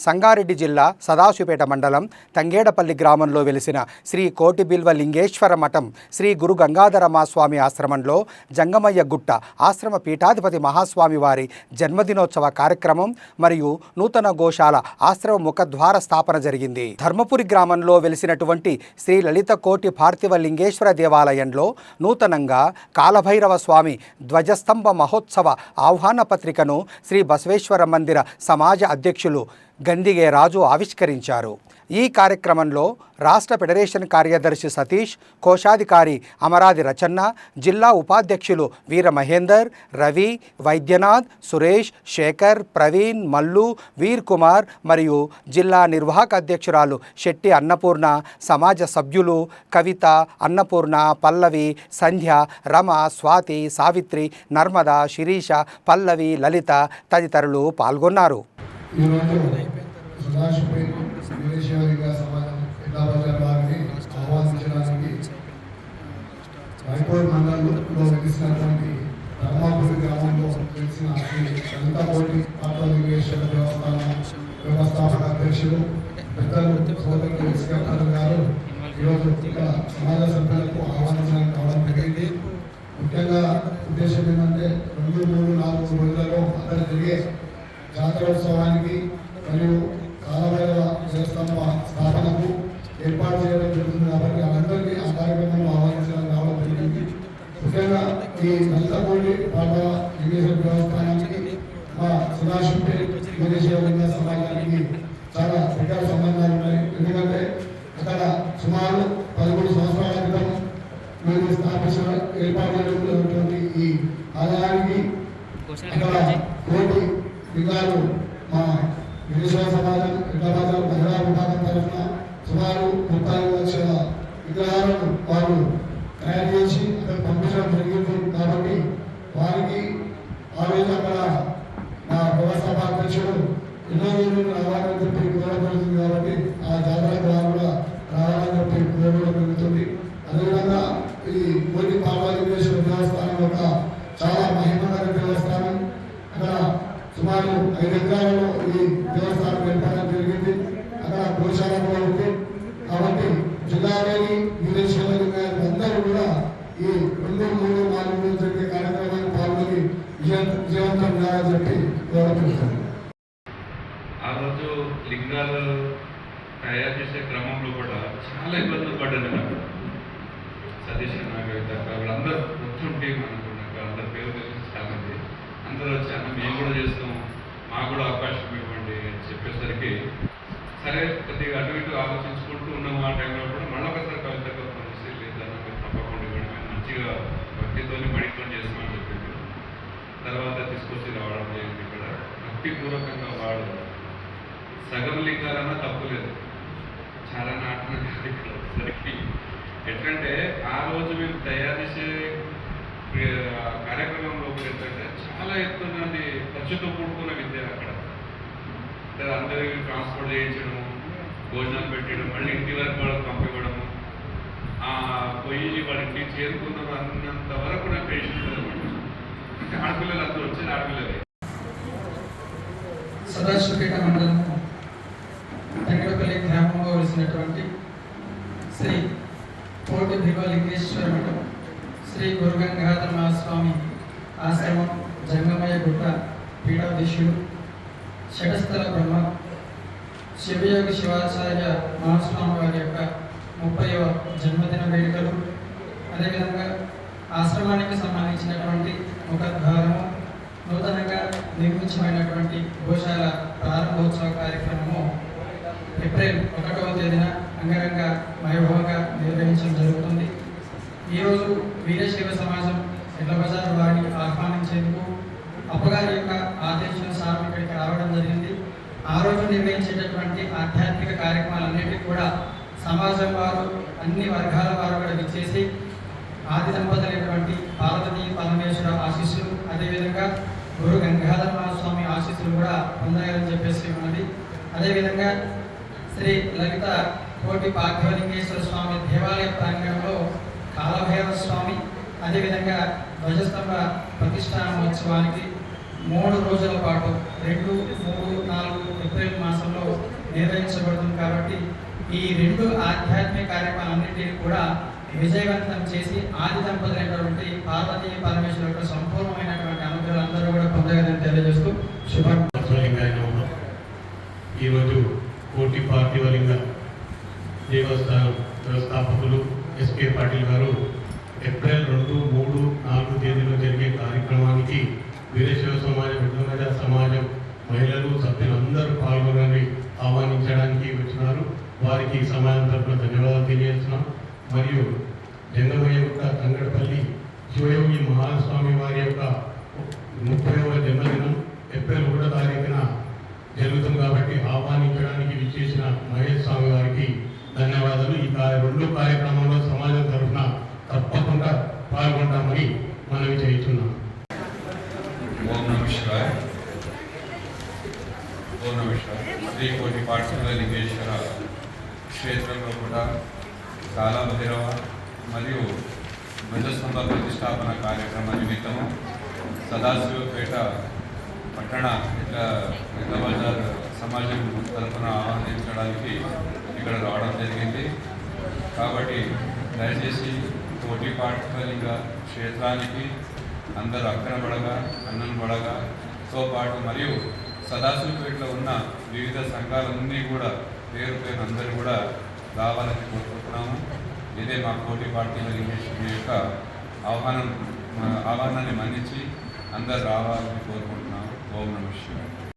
సంగారెడ్డి జిల్లా సదాశివపేట మండలం తంగేడపల్లి గ్రామంలో వెలిసిన శ్రీ కోటిబిల్వ లింగేశ్వర మఠం శ్రీ గురు గంగాధరమాస్వామి ఆశ్రమంలో జంగమయ్య గుట్ట ఆశ్రమ పీఠాధిపతి మహాస్వామి వారి జన్మదినోత్సవ కార్యక్రమం మరియు నూతన గోశాల ఆశ్రమ ముఖద్వార స్థాపన జరిగింది. ధర్మపురి గ్రామంలో వెలిసినటువంటి శ్రీ లలిత కోటి పార్థివ లింగేశ్వర దేవాలయంలో నూతనంగా కాలభైరవ స్వామి ధ్వజస్తంభ మహోత్సవ ఆహ్వాన పత్రికను శ్రీ బసవేశ్వర మందిర సమాజ అధ్యక్షులు గందిగే రాజు ఆవిష్కరించారు. ఈ కార్యక్రమంలో రాష్ట్ర ఫెడరేషన్ కార్యదర్శి సతీష్ కోశాధికారి అమరాది రచన్న జిల్లా ఉపాధ్యక్షులు వీర మహేందర్ రవి వైద్యనాథ్ సురేష్ శేఖర్ ప్రవీణ్ మల్లు వీర్ కుమార్ మరియు జిల్లా నిర్వాహక అధ్యక్షురాలు శెట్టి అన్నపూర్ణ సమాజ సభ్యులు కవిత అన్నపూర్ణ పల్లవి సంధ్య రమ స్వాతి సావిత్రి నర్మద శిరీష పల్లవి లలిత తదితరులు పాల్గొన్నారు. ఈరోజు సుధాష్పై విదేశీయంగా సమాజం జిల్లా బజార్ వారిని ఆహ్వానించడానికి మైపూర్ మండలంలో వెలిసినటువంటి ధర్మాపురి గ్రామంలో వెలిసిన శ్రీ లలితకోటి పాత్రలింగేశ్వర దేవస్థానం వ్యవస్థాపక అధ్యక్షులు పెద్దలు సోదరులు ఇస్కర్ గారు ఈరోజు ఇక్కడ సమాజ సభ్యులకు ఆహ్వానించడానికి రావడం జరిగింది ముఖ్యంగా ఉద్దేశం ఏంటంటే రెండు మూడు నాలుగు రోజులలో అక్కడ జరిగే జాతరోత్సవానికి మరియు కాలభైరవ దేవస్థానం స్థాపనకు ఏర్పాటు చేయడం జరుగుతుంది కాబట్టి అందరికీ ఆ కార్యక్రమంలో ఆహ్వానించడం రావడం జరిగింది. ముఖ్యంగా ఈ నంతపూడి పాట లింగేశ్వర దేవస్థానానికి మా సుభాషింపే లింగేశ్వర సమాజానికి చాలా ప్రకార సంబంధాలు ఉన్నాయి. ఎందుకంటే అక్కడ సుమారు పదమూడు సంవత్సరాల క్రితం మేము స్థాపించిన ఏర్పాటు చేయడం ఈ ఆలయానికి అక్కడ కోటి విగారు మా విదేశీయ సమాజం హైదరాబాద్ మహిళా విభాగం తరఫున సుమారు ముప్పై లక్షల విగ్రహాలను వారు తయారు చేసి అక్కడ పంపించడం జరిగింది. కాబట్టి వారికి ఆ రోజు అక్కడ మా వ్యవస్థాపక అధ్యక్షుడు ఎన్నో రోజులు రావాలని చెప్పి కోరబడుతుంది కాబట్టి ఆ జాతరకు వారు కూడా రావాలని చెప్పి కోరడం జరుగుతుంది అదేవిధంగా ఈ కోటి పార్వతీశ్వర దేవస్థానం యొక్క చాలా మహిమగల దేవస్థానం అక్కడ సుమారు ఈ దేవస్థానం పెట్టడం జరిగింది. అక్కడ గోశాల కూడా ఉంది కాబట్టి జిల్లాలోని విదేశీయులు అందరూ కూడా ఈ రెండు మూడు నాలుగు రోజులు జరిగే కార్యక్రమాన్ని పాల్గొని జీవంతం విజయవంతం చెప్పి కోరుకుంటున్నాను. ఆ రోజు లింగాలు తయారు చేసే క్రమంలో కూడా చాలా ఇబ్బందులు పడ్డాను నాకు సతీష్ అన్న కవిత అక్క వీళ్ళందరూ మొత్తం అనుకున్నాక అందరి పేరు తెలిసి చాలా మంది అందరూ వచ్చాను మేము కూడా చేస్తాం కూడా అవకాశం ఇవ్వండి అని చెప్పేసరికి సరే కొద్దిగా అటు ఇటు ఆలోచించుకుంటూ ఉన్నాము ఆ టైంలో కూడా మళ్ళీ ఒకసారి కవితకు ఫోన్ చేసి మీరు తప్పకుండా ఇవ్వండి. మేము మంచిగా భక్తితోని మడితో చేస్తామని చెప్పింది తర్వాత తీసుకొచ్చి రావడం జరిగింది ఇక్కడ. భక్తిపూర్వకంగా వాడు సగం లింగాలన్నా తప్పులేదు చాలా నాటన ఇక్కడ సరికి ఎట్లంటే ఆ రోజు మేము తయారు చేసే కార్యక్రమంలో ఏంటంటే చాలా ఎత్తునండి ఖర్చుతో కూడుకున్న విద్య అక్కడ. అంటే అందరికి ట్రాన్స్పోర్ట్ చేయించడం భోజనాలు పెట్టడం మళ్ళీ ఇంటి వరకు వాళ్ళకి పంపివ్వడము. ఆ పొయ్యి వాళ్ళ ఇంటికి అన్నంత వరకు నాకు పేషెంట్ అంటే ఆడపిల్లలు అందరూ వచ్చేది ఆడపిల్లలే. సదాశివపేట మండలం తంగడపల్లి గ్రామంలో వెలిసినటువంటి శ్రీ కోటి లింగేశ్వర మఠం శ్రీ గురుగంగాధర మహాస్వామి ఆశ్రమం జంగమయ్య గుట్ట పీఠాధీశుడు షటస్థల బ్రహ్మ శివయోగి శివాచార్య మహాస్వామి వారి యొక్క ముప్పైవ జన్మదిన వేడుకలు. అదేవిధంగా ఆశ్రమానికి సంబంధించినటువంటి ముఖద్వారము నూతనంగా నిర్మించబడినటువంటి గోశాల ప్రారంభోత్సవ కార్యక్రమము ఏప్రిల్ ఒకటవ తేదీన అంగరంగ వైభవంగా నిర్వహించడం జరుగుతుంది. ఈరోజు వీరశైవ సమాజం ఎల్లబజార్ వారి ఆహ్వానించేందుకు అప్పగారి యొక్క ఆదేశానుసారం ఇక్కడికి రావడం జరిగింది. ఆ రోజు నిర్వహించేటటువంటి ఆధ్యాత్మిక కార్యక్రమాలన్నిటికీ కూడా సమాజం వారు అన్ని వర్గాల వారు కూడా విచ్చేసి ఆది దంపతులైనటువంటి పార్వతీ పరమేశ్వర ఆశీస్సులు అదేవిధంగా గురు గంగాధర స్వామి ఆశీస్సులు కూడా పొందాయని చెప్పేసి ఉన్నది. అదేవిధంగా శ్రీ లలిత కోటి పార్థివలింగేశ్వర స్వామి దేవాలయ ప్రాంగణంలో కాలభైరవ స్వామి అదేవిధంగా ధ్వజస్తంభ ప్రతిష్టాన ఉత్సవానికి మూడు రోజుల పాటు రెండు మూడు నాలుగు ఏప్రిల్ మాసంలో నిర్వహించబడుతుంది కాబట్టి ఈ రెండు ఆధ్యాత్మిక కార్యక్రమాలన్నింటినీ కూడా విజయవంతం చేసి ఆది దంపతులైనటువంటి పార్వతీ పరమేశ్వరు యొక్క సంపూర్ణమైనటువంటి అనుగ్రహాలు అందరూ కూడా పొందగలని తెలియజేస్తూ శుభం. ఈరోజు కోటి పార్థివలింగ దేవస్థానం వ్యవస్థాపకులు ఎస్కే పాటిల్ గారు ఏప్రిల్ రెండు మూడు నాలుగు తేదీలో జరిగే కార్యక్రమానికి వీరేశ్వర సమాజం విఘ్నరాజ సమాజం మహిళలు సభ్యులందరూ పాల్గొనని ఆహ్వానించడానికి వచ్చినారు. వారికి సమాజం తరఫున ధన్యవాదాలు తెలియజేస్తున్నాం. మరియు జంగమయ్య యొక్క తంగడపల్లి శివయోగి మహాస్వామి వారి యొక్క ముప్పైవ జన్మదినం ఏప్రిల్ ఒకటో తారీఖున జరుగుతుంది కాబట్టి ఆహ్వానించడానికి విచ్చేసిన మహేష్ స్వామి వారికి ధన్యవాదాలు ఈ కార్య- రెండు కార్యక్రమంలో సమాజం తరఫున తప్పకుండా పాల్గొంటామని మనవి చేస్తున్నాం ఓం నమ శివాయ. ఓం నమ శివాయ. శ్రీ కోటి పాఠశాల లింగేశ్వర క్షేత్రంలో కూడా చాలా భైరవ మరియు ధ్వజస్తంభ ప్రతిష్టాపన కార్యక్రమ నిమిత్తము సదాశివపేట పట్టణ ఇట్లా పెద్ద బజార్ సమాజం తరఫున ఆహ్వానించడానికి ఇక్కడ రావడం జరిగింది. కాబట్టి దయచేసి పోటీ పాఠశాలిగా క్షేత్రానికి అందరూ అక్కన పడగా అన్నం పడగా తో పాటు మరియు సదాశివపేటలో ఉన్న వివిధ సంఘాలన్నీ కూడా పేరు పేరు అందరూ కూడా రావాలని కోరుకుంటున్నాము. ఇదే మా పోటీ పార్టీల లింగేశ్వరి యొక్క ఆహ్వానం ఆహ్వానాన్ని మన్నించి అందరు రావాలని కోరుకుంటున్నాము. ఓం నమ శివాయ.